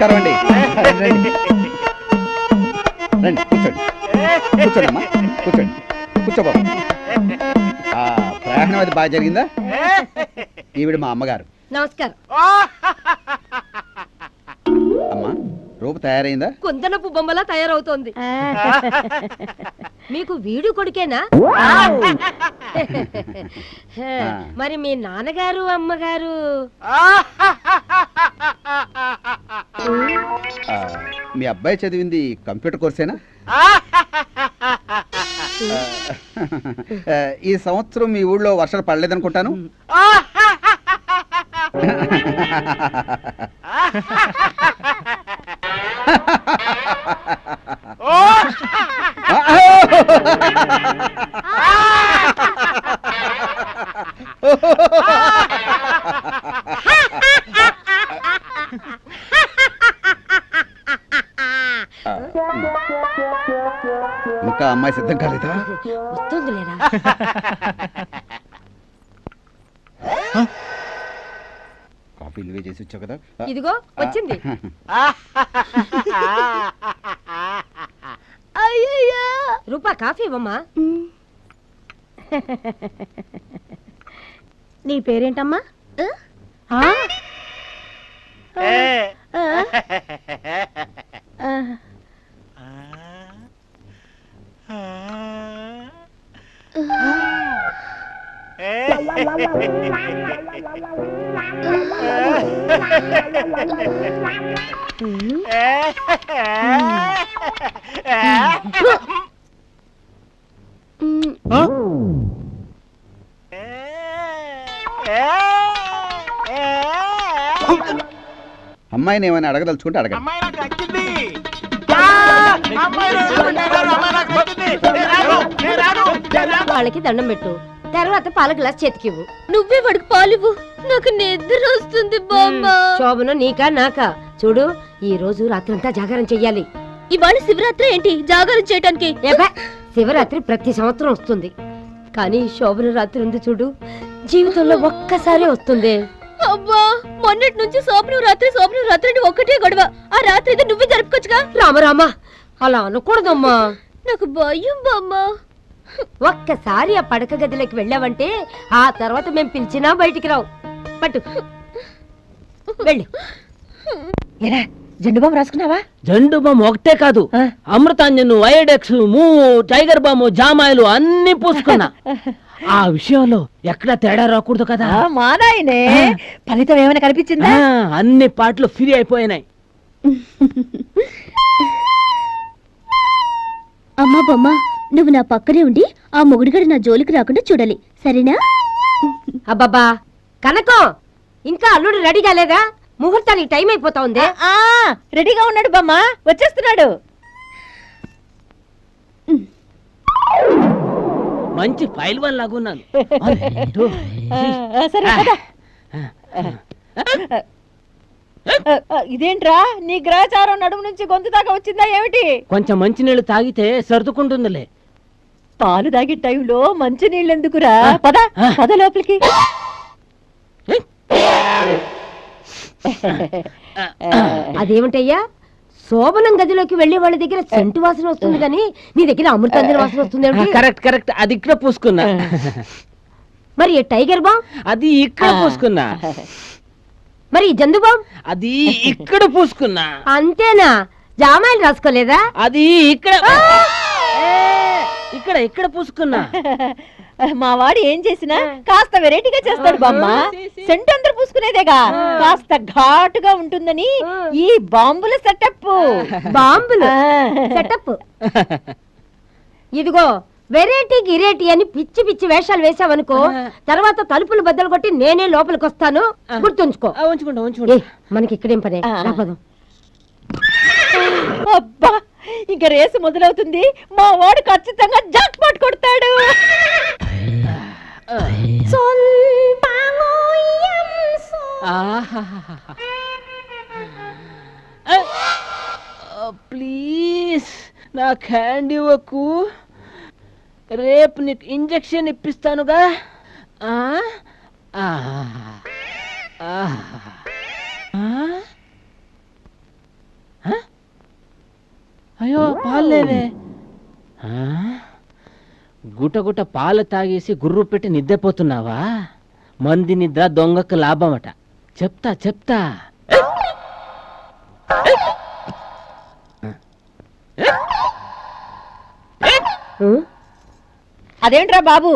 నమస్కారం అండి. రండి రండి కూర్చోండి. కూర్చోండి అమ్మా కూర్చోండి. కూర్చో బాబు ఆ, ప్రయాణం అది బాగా జరిగిందా? ఈవిడ మా అమ్మగారు. నమస్కారం. అమ్మా రూపు తయారైందా? కుందనపు బొమ్మలా తయారవుతోంది. మీకు వీడు కొడుకేనా? మరి మీ నాన్నగారు అమ్మగారు? మీ అబ్బాయి చదివింది కంప్యూటర్ కోర్సేనా? ఈ సంవత్సరం మీ ఊళ్ళో వర్షాలు పడలేదనుకుంటాను? అమ్మాయి సిద్ధం కాలేదా? వస్తుంది లేరా కాఫీ నువ్వే చేసి వచ్చావు కదా. ఆ, ఇదిగో వచ్చింది. రూపా కాఫీ ఇవ్వమ్మా. నీ పేరేంటమ్మా? ఆ? ఆ? ఆ. అమ్మాయిని ఏమైనా అడగదలుచుకుంటే అడగండి అమ్మాయి నాకు నచ్చింది ఆ! అమ్మాయి నాకు నచ్చింది. నేను రాను, నేను రాను, నేను రాను. వాళ్ళకి దండం పెట్టు తర్వాత పాల గ్లాస్ చేతికివ్వు. నువ్వే వాడికి పాలివ్వు. నాకు నిద్ర వస్తుంది బామ్మ. శోభను నీకా నాకా. చూడు ఈ రోజు రాత్రంతా జాగారం చెయ్యాలి. ఇవాళ శివరాత్రి ఏంటి? జాగారం చేయటానికి. ఏబ్బా, శివరాత్రి ప్రతి సంవత్సరం వస్తుంది. కానీ శోభన రాత్రి ఉంది చూడు జీవితంలో ఒక్కసారి వస్తుంది. అబ్బా మొన్నటి నుంచి సోపనం రాత్రి సోపనం రాత్రి అని ఒక్కటే గొడవ. ఆ రాత్రి ఇది నువ్వే జరుపుకోవచ్చుగా. రామరామా అలా అనకూడదమ్మా. నాకు భయం బామ్మ. ఒక్కసారి ఆ పడక గదిలోకి వెళ్ళావంటే ఆ తర్వాత మేం పిలిచినా బయటికి రావు. పట్టు. వెళ్ళు. ఎరా జెండు బాంబు రాసుకున్నావా? జండు బామ్ ఒకటే కాదు. అమృతాంజన్ ఐడెక్స్ మూ టైగర్ బాము జామాయిలు అన్ని పూసుకున్నా. ఆ విషయంలో ఎక్కడ తేడా రాకూడదు కదా. ఆ, మా నాయనే ఫలితం ఏమైనా కనిపించిందా? అన్ని పాటలు ఫ్రీ అయిపోయినాయి. అమ్మా బొమ్మ. నువ్వు నా పక్కనే ఉండి ఆ మొగుడిగడు నా జోలికి రాకుండా చూడాలి. సరేనా? అబ్బబ్బా కనకం ఇంకా అల్లుడు రెడీ కాలేదా? ముహూర్తానికి టైం అయిపోతా ఉంది ఆ, రెడీగా ఉన్నాడు బామ్మ వచ్చేస్తున్నాడు. మంచి ఫైల్ వన్ లాగున్నాను సరే ఆ, ఇదేంట్రా? నీ గ్రహచారం నడుము నుంచి గొంతు దాకా వచ్చిందా ఏమిటి? కొంచెం మంచినీళ్ళు తాగితే సర్దుకుంటుందిలే. పాలు తాగే టైంలో మంచి నీళ్ళు ఎందుకురా పద. పద లోపలికి. అదేమిటయ్యా? శోభనం గదిలోకి వెళ్ళే వాళ్ళ దగ్గర సెంటు వాసన వస్తుంది కానీ నీ దగ్గర అమృతాంజన వాసన వస్తుంది? Correct correct. అది ఇక్కడ పూసుకున్నా. మరి ఈ టైగర్ బామ్? అది ఇక్కడ పూసుకున్నా. మరి ఈ జందు బామ్? అది ఇక్కడ పూసుకున్నా. అంతేనా? జామాయిలు రాసుకోలేదా? అది ఇక్కడ. ఇక్కడ ఇక్కడ పూసుకున్నా? మా వాడు ఏం చేసినా కాస్త వెరైటీగా చేస్తాడు బామ్మ. సెంట్ అందరు పూసుకునేదేగా. కాస్త ఘాటుగా ఉంటుందని ఈ బాంబుల సెటప్ బాంబులు? సెటప్ ఇదిగో వెరైటీ గిరేటీ అని పిచ్చి పిచ్చి వేషాలు వేసావనుకో తర్వాత తలుపులు బద్దలు కొట్టి నేనే లోపలికి వస్తాను గుర్తుంచుకో. ఉంచుకుంటా ఉంచుకుంటా. మనకి ఇక్కడేం పనే. అబ్బా! ఇంక రేసు మొదలవుతుంది. మా వాడు ఖచ్చితంగా జాక్ పాట్ కొడతాడు ప్లీజ్ నా హ్యాండ్ ఇవ్వకు రేపు నీకు ఇంజెక్షన్ ఇప్పిస్తానుగా. ఆ? అయ్యో పాలు లేవే ఆ? గుట గుట పాలు తాగేసి గుర్రు పెట్టి నిద్రపోతున్నావా? మంది నిద్ర దొంగకు లాభమట. చెప్తా చెప్తా. అదేంట్రా బాబు?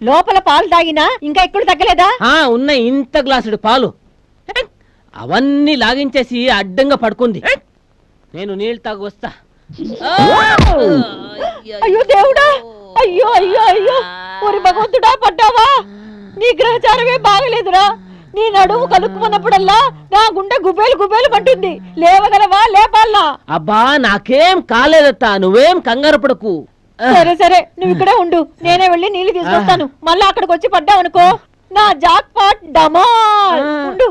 లోపల పాలు తాగినా ఇంకా ఎక్కడ తగ్గలేదా? ఆ ఉన్న ఇంత గ్లాసుడు పాలు. అవన్నీ లాగించేసి అడ్డంగా పడుకుంది. నేను నీళ్ళు తాగు వస్తా. అయ్యో దేవుడా! అయ్యో అయ్యో అయ్యో! ఒరి భగవంతుడా పడ్డావా? నీ గ్రహచారమే బాగలేదురా. నీ నడుము కలుక్కున్నప్పుడల్లా నా గుండె గుబేలు గుబేలు పట్టుంది. లేవగలవా? లేపాలనా? అబ్బా నాకేం కాలేదత్త. నువ్వేం కంగారు పడకు. సరే సరే. నువ్వు ఇక్కడే ఉండు. నేనే వెళ్ళి నీళ్ళు తీసుకొస్తాను. మళ్ళీ అక్కడికి వచ్చి పడ్డావు అనుకో నా జాక్ పాట్ డమాల్ ఉండు.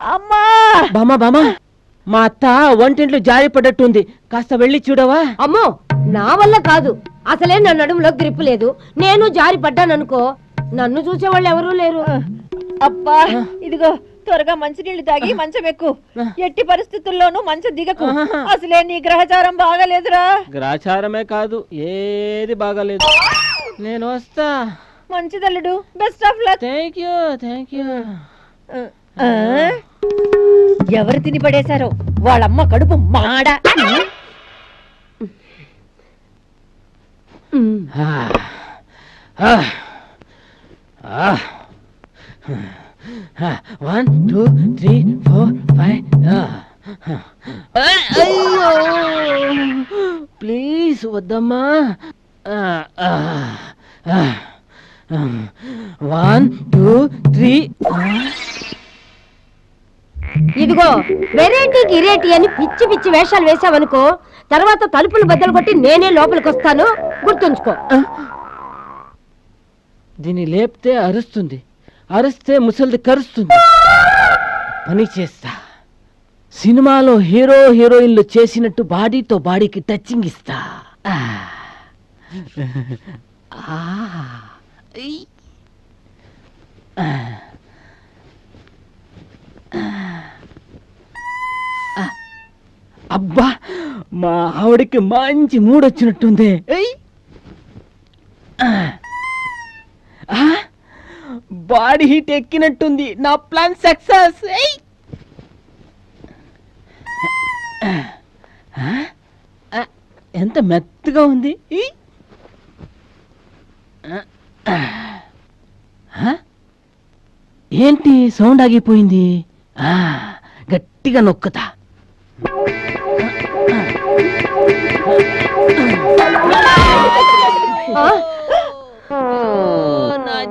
అమ్మా! బామా బామా! మా అత్త వంటింట్లో జారి పడ్డట్టుంది కాస్త వెళ్ళి చూడవా? అమ్మో! నా వల్ల కాదు. అసలే నా నడుములో గ్రిప్ లేదు. నేను జారి పడ్డాననుకో నన్ను చూసేవాళ్ళు ఎవరూ లేరు. అబ్బా! ఇదిగో త్వరగా మంచినీళ్ళు తాగి మంచం ఎక్కు. ఎట్టి పరిస్థితుల్లోనూ మంచం దిగకు. అసలే నీ గ్రహచారం బాగాలేదురా. గ్రాచారమే కాదు ఏది బాగాలేదు. నేను వస్తా. మంచిదల్లుడు best of luck thank you thank you ఎవరు తిని పడేశారో? వాళ్ళమ్మ కడుపు మాడ. One two three four five అయ్యో ప్లీజ్ వద్దమ్మా వన్ టూ త్రీ ఇదిగో వెరైటీ గిరేటీ అని పిచ్చి పిచ్చి వేషాలు వేసావనుకో తర్వాత తలుపులు బద్దలు కొట్టి నేనే లోపలికి వస్తాను గుర్తుంచుకో దీన్ని లేపితే అరుస్తుంది. అరిస్తే ముసలిది కరుస్తుంది. పని చేస్తా. సినిమాలో హీరో హీరోయిన్లు చేసినట్టు బాడీతో బాడీకి టచింగ్ ఇస్తా. అబ్బా మా ఆవిడకి మంచి మూడొచ్చినట్టుంది ఐ. ఆ. ఆ? బాడీ హీట్ ఎక్కినట్టుంది. నా ప్లాన్ సక్సెస్. ఎంత మెత్తగా ఉంది. ఈ. ఏంటి సౌండ్ ఆగిపోయింది? ఆ, గట్టిగా నొక్కుతా. ఆ?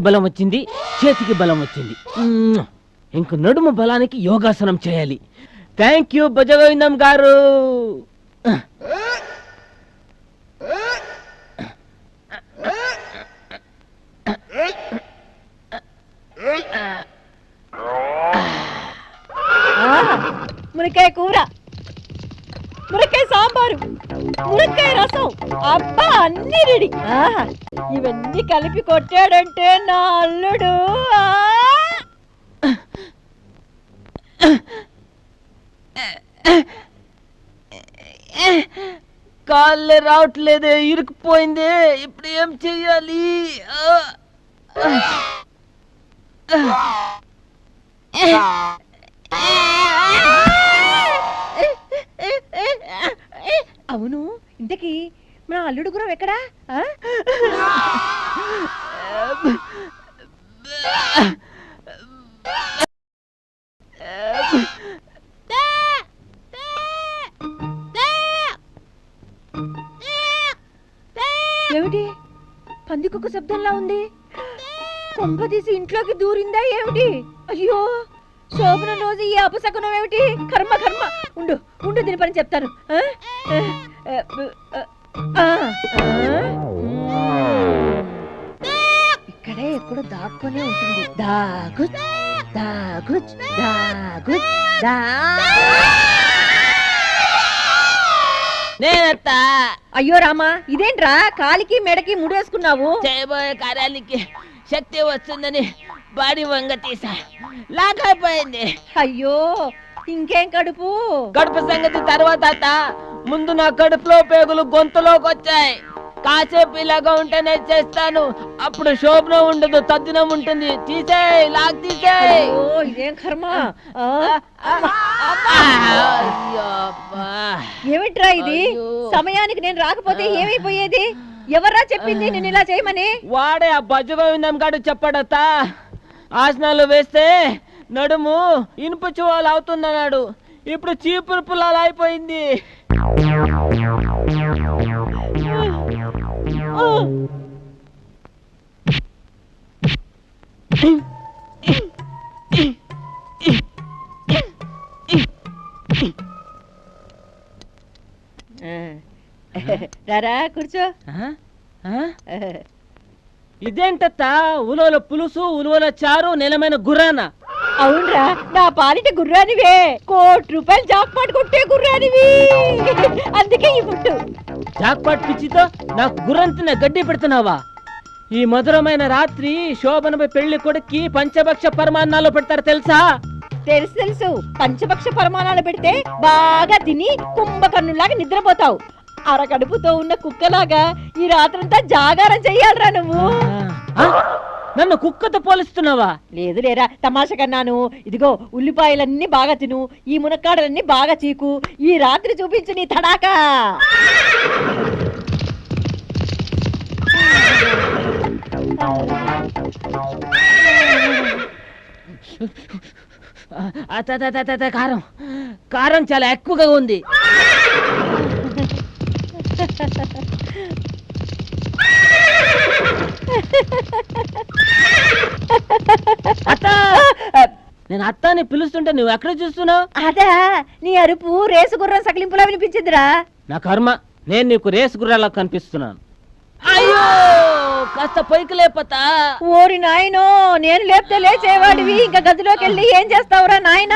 కాలికి బలం వచ్చింది చేతికి బలం వచ్చింది. ఇంక నడుము బలానికి యోగాసనం చేయాలి. థ్యాంక్ యూ భజగోవిందం గారు. మునక్కాయ కూర. మునక్కాయ సాంబారు మునక్కాయ రసం. అబ్బా అన్ని రెడీ. ఆహా, ఇవన్నీ కలిపి కొట్టాడంటే నా అల్లుడు. కాళ్ళే రావట్లేదే ఇరుక్కుపోయిందే. ఇప్పుడు ఏం చెయ్యాలి? Ah! అవును. ఇంతకీ మన అల్లుడు గురం ఎక్కడా? ఏమిటి? పందికొక్క శబ్దంలా ఉంది. కొంప తీసి ఇంట్లోకి దూరిందా ఏమిటి? అయ్యో! శోభన రోజు ఈ అపశకునం ఏమిటి? కర్మ కర్మ. ఉండు ఉండు దీని పని చెప్తాను. ఇక్కడే ఎక్కడో దాక్కునే ఉంటుంది. దాగుచ్ దాగుచ్ దాగుచ్ దా. నేనత్తా. అయ్యో రామా ఇదేంట్రా? కాలికి మెడకి ముడేసుకున్నావు? చేయబోయే కార్యానికి శక్తి వస్తుందని బాడీ వంగ తీసా. లాగైపోయింది అయ్యో ఇంకేం కడుపు? కడుపు సంగతి తర్వాత అత్త. ముందు నా కడుపులో పేగులు గొంతులోకి వచ్చాయి కాసేపు ఇలాగా ఉంటేనే చేస్తాను. అప్పుడు శోభనం ఉండదు తద్దినం ఉంటుంది. తీసేయ్ లాగ్ తీసేయ్. అయ్యో ఇదేం కర్మ? ఆ, అయ్యో అబ్బా. ఏమిట్రా ఇది? అయ్యో. సమయానికి నేను రాకపోతే ఏమైపోయేది? ఎవర్రా చెప్పింది? నేను ఇలా చేయమని? వాడే ఆ బజ్జగోవిందం గాడు చెప్పడత్త ఆసనాలు వేస్తే నడుము ఇనుప చువాలు అవుతుందన్నాడు. ఇప్పుడు చీపురు పుల్లాలు అయిపోయింది రారా కూర్చో? ఇదేంటత్త? ఉలవల పులుసు ఉలవల చారు నిలమైన గుర్రాన? అవునరా నా పాలిట గుర్రానివే. కోటి రూపాయలు జాక్పాట్ కొట్టే గుర్రానివి. అందుకే ఈ ముట్టు జాక్పాట్ పిచ్చితో నాకు గుర్రంతిన గడ్డి పెడుతున్నావా? ఈ మధురమైన రాత్రి శోభనపై పెళ్ళి కొడుక్కి పంచభక్ష పరమాన్నాలు పెడతారు తెలుసా? తెలుసు తెలుసు. పంచపక్ష పరమాణాలు పెడితే బాగా తిని కుంభకర్ణులాగా నిద్రపోతావు. అరకడుపుతో ఉన్న కుక్కలాగా ఈ రాత్రంతా జాగారం చెయ్యాలరా నువ్వు? నన్ను కుక్కతో పోలిస్తున్నావా? లేదు లేరా తమాషా కన్నాను. ఇదిగో ఉల్లిపాయలన్నీ బాగా తిను. ఈ మునక్కాడలన్నీ బాగా చీకు. ఈ రాత్రి చూపించు నీ తడాకా. కారం. కారం చాలా ఎక్కువగా ఉంది. అత్త! నేను అత్తాని పిలుస్తుంటే నువ్వు ఎక్కడ చూస్తున్నావు? అదా నీ అరుపు రేసు గుర్రం సకిలింపులా వినిపించిందిరా. నా కర్మ నేను నీకు రేసు గుర్రాలా కనిపిస్తున్నాను. అయ్యో! కాస్త పైకి లేపతా. ఓరి నాయనో నేను లేపితే లేచేవాడివి. ఇంకా గదిలోకి వెళ్ళి ఏం చేస్తావురా నాయనా?